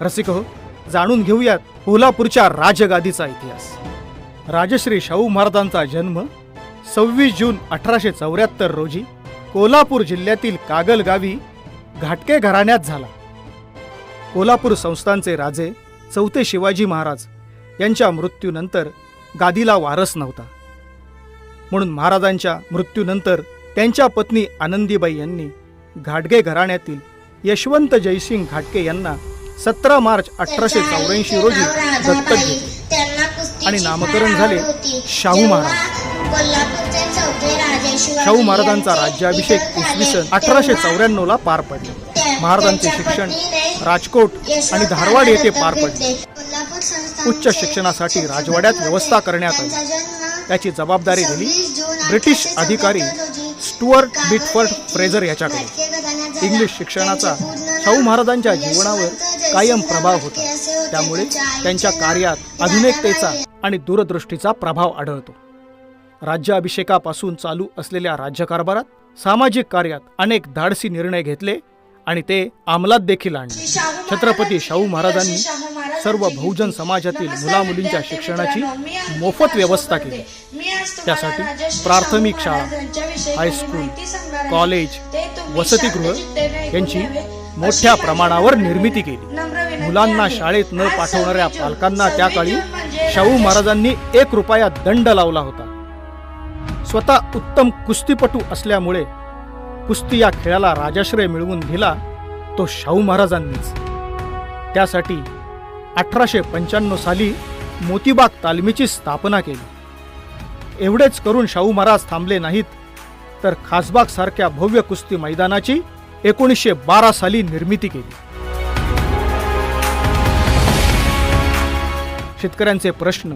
रसिक हो जाणून घेऊयात कोल्हापूरच्या राजगादीचा इतिहास. राजश्री शाहू महाराजांचा जन्म सव्वीस जून अठराशे चौऱ्याहत्तर रोजी कोल्हापूर जिल्ह्यातील कागल गावी घाटके घराण्यात झाला. कोल्हापूर संस्थानचे राजे चौथे शिवाजी महाराज यांच्या मृत्यूनंतर गादीला वारस नव्हता. म्हणून महाराजांच्या मृत्यूनंतर त्यांच्या पत्नी आनंदीबाई यांनी घाटगे घराण्यातील यशवंत जयसिंग घाटके यांना सतरा मार्च अठराशे चौऱ्याऐंशी रोजी दत्तक घेतले. आणि नामकरण झाले शाहू महाराज. शाहू महाराजांचा राज्याभिषेक इसवी सन अठराशे चौऱ्याण्णव ला पार पडला. महाराजांचे शिक्षण राजकोट आणि धारवाड येथे पार पडले. उच्च शिक्षणासाठी राजवाड्यात व्यवस्था करण्यात आली. त्याची जबाबदारी दिली ब्रिटिश अधिकारी स्टुअर्ट बिटफर्ड फ्रेझर याच्याकडे. इंग्लिश शिक्षणाचा शाहू महाराजांच्या जीवनावर कायम प्रभाव होता. त्यामुळे त्यांच्या कार्यात आधुनिकतेचा आणि दूरदृष्टीचा प्रभाव आढळतो. राज्याभिषेकापासून चालू असलेल्या राज्यकारभारात सामाजिक कार्यात अनेक धाडसी निर्णय घेतले आणि ते अंमलात देखील आणले. छत्रपती शाहू महाराजांनी सर्व बहुजन समाजातील मुलामुलींच्या शिक्षणाची मोफत व्यवस्था केली. त्यासाठी प्राथमिक शाळा हायस्कूल कॉलेज वसतिगृह यांची मोठ्या प्रमाणावर निर्मिती केली. मुलांना शाळेत न पाठवणाऱ्या पालकांना त्या काळी शाहू महाराजांनी एक रुपया दंड लावला होता. स्वतः उत्तम कुस्तीपटू असल्यामुळे कुस्ती या खेळाला राजाश्रय मिळवून दिला तो शाहू महाराजांनीच. त्यासाठी अठराशे पंच्याण्णव साली मोतीबाग तालमीची स्थापना केली. एवढेच करून शाहू महाराज थांबले नाहीत तर खासबाग सारख्या भव्य कुस्ती मैदानाची एकोणीसशे बारा साली निर्मिती केली. शेतकऱ्यांचे प्रश्न